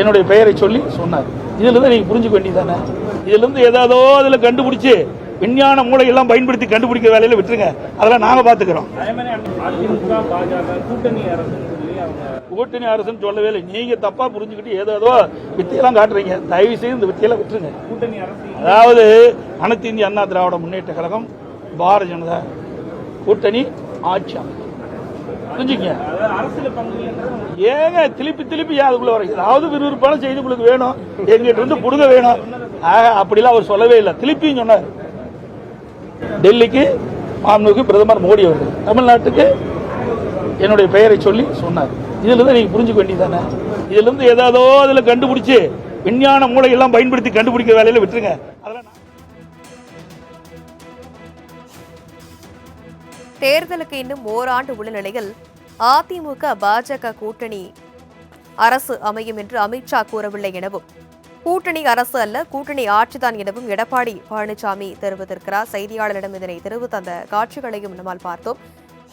என்னுடைய பெயரை சொல்லி சொன்னார். இதிலிருந்து நீங்க புரிஞ்சுக்க வேண்டியதானே இதிலிருந்து ஏதாவதோ அதில் கண்டுபிடிச்சு விஞ்ஞான மூளையெல்லாம் பயன்படுத்தி கண்டுபிடிக்கிற வேலையில விட்டுருங்க. அதெல்லாம் நாங்க பாத்துக்கிறோம். கூட்டணி அரசுன்னு சொல்லவே இல்லை. நீங்க தப்பா புரிஞ்சுக்கிட்டு ஏதோ ஏதோ வித்தியெல்லாம் காட்டுறீங்க. தயவு செய்து இந்த வித்தியெல்லாம் விட்டுருங்க. கூட்டணி அரசு அதாவது அனைத்து இந்திய அண்ணா திராவிட முன்னேற்ற கழகம் பாரதிய ஜனதா கூட்டணி ஆட்சி அமைப்பு புரிஞ்சுக்கங்க. ஏங்க திருப்பி திருப்பி அதுக்குள்ள வர ஏதாவது விறுவிறுப்பான செய்தி உங்களுக்கு வேணும். எங்கிட்ட இருந்து புடுங்க வேணும். ஆக அப்படிலாம் அவர் சொல்லவே இல்லை. திருப்பியும் சொன்னார். டெல்லிக்கு மாண்புமிகு பிரதமர் மோடி அவர்கள். தமிழ்நாட்டுக்கு என்னுடைய பெயரை சொல்லி சொன்னார். இதுல இருந்து நீங்க புரிஞ்சுக்க வேண்டியதானே இதுல இருந்து ஏதாவதோ அதுல கண்டுபிடிச்சு விஞ்ஞான மூளையெல்லாம் பயன்படுத்தி கண்டுபிடிக்கிற வேலையில விட்டுருங்க. அதெல்லாம் தேர்தலுக்கு இன்னும் ஓராண்டு உள்ள நிலையில் அதிமுக பாஜக கூட்டணி அரசு அமையும் என்று அமித்ஷா கூறவில்லை எனவும் கூட்டணி அரசு அல்ல கூட்டணி ஆட்சிதான் எனவும் எடப்பாடி பழனிசாமி தெரிவித்திருக்கிறார். செய்தியாளரிடம் இதனை தெரிவித்த அந்த காட்சிகளையும் நம்மால் பார்த்தோம்.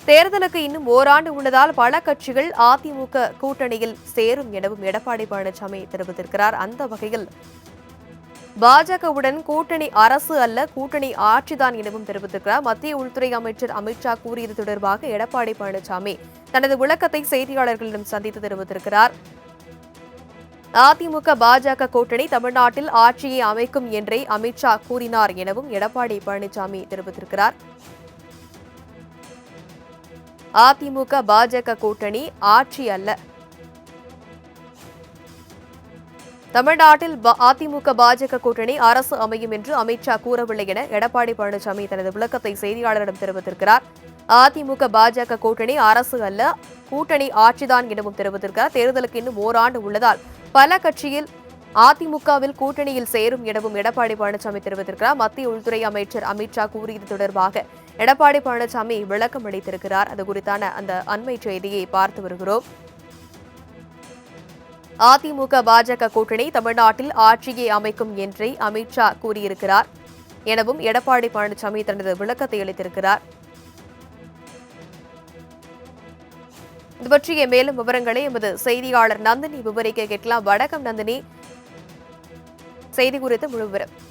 தேர்தலுக்கு இன்னும் ஓராண்டு உள்ளதால் பல கட்சிகள் அதிமுக கூட்டணியில் சேரும் எனவும் எடப்பாடி பழனிசாமி தெரிவித்திருக்கிறார். அந்த வகையில் பாஜகவுடன் கூட்டணி அரசு அல்ல கூட்டணி ஆட்சிதான் எனவும் தெரிவித்திருக்கிறார் மத்திய உள்துறை அமைச்சர் அமித்ஷா கூறியது தொடர்பாக எடப்பாடி பழனிசாமி தனது விளக்கத்தை செய்தியாளர்களிடம் சந்தித்து தெரிவித்திருக்கிறார். அதிமுக பாஜக கூட்டணி தமிழ்நாட்டில் ஆட்சியை அமைக்கும் என்றே அமித்ஷா கூறினார் எனவும் எடப்பாடி பழனிசாமி தெரிவித்திருக்கிறார். அதிமுக பாஜக கூட்டணி ஆட்சி அல்ல தமிழ்நாட்டில் அதிமுக பாஜக கூட்டணி அரசு அமையும் என்று அமித்ஷா கூறவில்லை என எடப்பாடி பழனிசாமி தனது விளக்கத்தை செய்தியாளரிடம் தெரிவித்திருக்கிறார். அதிமுக பாஜக கூட்டணி அரசு அல்ல கூட்டணி ஆட்சிதான் எனவும் தெரிவித்திருக்கிறார். தேர்தலுக்கு இன்னும் ஓராண்டு உள்ளதால் பல கட்சியில் அதிமுகவில் கூட்டணியில் சேரும் எனவும் எடப்பாடி பழனிசாமி தெரிவித்திருக்கிறார். மத்திய உள்துறை அமைச்சர் அமித்ஷா கூறியது தொடர்பாக எடப்பாடி பழனிசாமி விளக்கம் அளித்திருக்கிறார். அது குறித்தான அந்த அண்மை செய்தியை பார்த்து வருகிறோம். அதிமுக பாஜக கூட்டணி தமிழ்நாட்டில் ஆட்சியை அமைக்கும் என்றே அமித்ஷா கூறியிருக்கிறார். எனவும் எடப்பாடி பழனிசாமி தனது விளக்கத்தை அளித்திருக்கிறார். இது பற்றிய மேலும் விவரங்களை எமது செய்தியாளர் நந்தினி விவரிக்க கேட்கலாம். வணக்கம் நந்தினி. செய்தி குறித்த முழு விவரம்